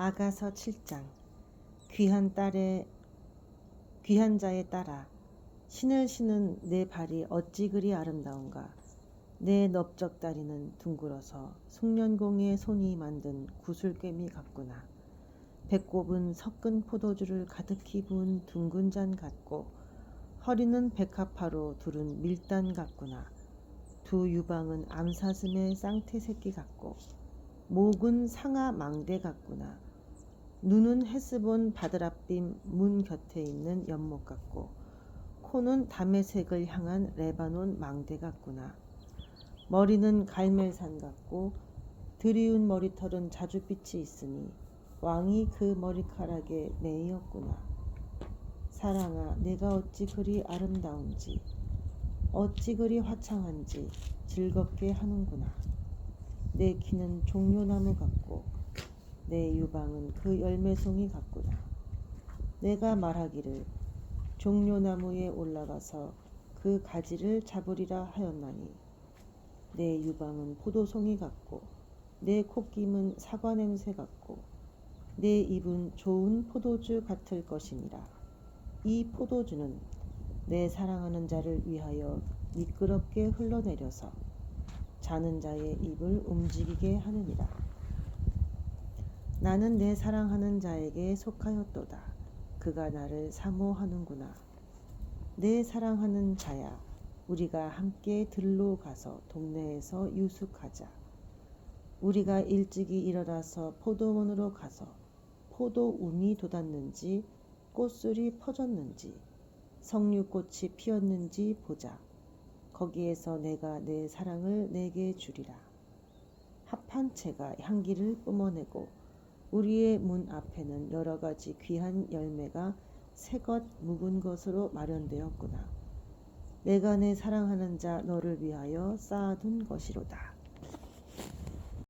아가서 7장. 귀한 딸의 귀한 자의 딸아 신을 신은 내 발이 어찌 그리 아름다운가? 내 넓적 다리는 둥글어서 숙련공의 손이 만든 구슬꿰미 같구나. 배꼽은 섞은 포도주를 가득히 부은 둥근 잔 같고 허리는 백합화로 두른 밀단 같구나. 두 유방은 암사슴의 쌍태 새끼 같고 목은 상아 망대 같구나. 눈은 헤스본 바드랍빔 문 곁에 있는 연못 같고 코는 담의색을 향한 레바논 망대 같구나. 머리는 갈멜산 같고 드리운 머리털은 자줏빛이 있으니 왕이 그 머리카락에 매이었구나. 사랑아, 내가 어찌 그리 아름다운지, 어찌 그리 화창한지 즐겁게 하는구나. 내 키는 종려나무 같고 내 유방은 그 열매송이 같구나. 내가 말하기를 종려나무에 올라가서 그 가지를 잡으리라 하였나니 내 유방은 포도송이 같고 내 콧김은 사과 냄새 같고 내 입은 좋은 포도주 같을 것이니라. 이 포도주는 내 사랑하는 자를 위하여 미끄럽게 흘러내려서 자는 자의 입을 움직이게 하느니라. 나는 내 사랑하는 자에게 속하였도다. 그가 나를 사모하는구나. 내 사랑하는 자야, 우리가 함께 들로 가서 동네에서 유숙하자. 우리가 일찍이 일어나서 포도원으로 가서 포도 운이 돋았는지 꽃술이 퍼졌는지 석류꽃이 피었는지 보자. 거기에서 내가 내 사랑을 내게 주리라. 합한 채가 향기를 뿜어내고 우리의 문 앞에는 여러 가지 귀한 열매가 새것 묵은 것으로 마련되었구나. 내가 내 사랑하는 자 너를 위하여 쌓아둔 것이로다.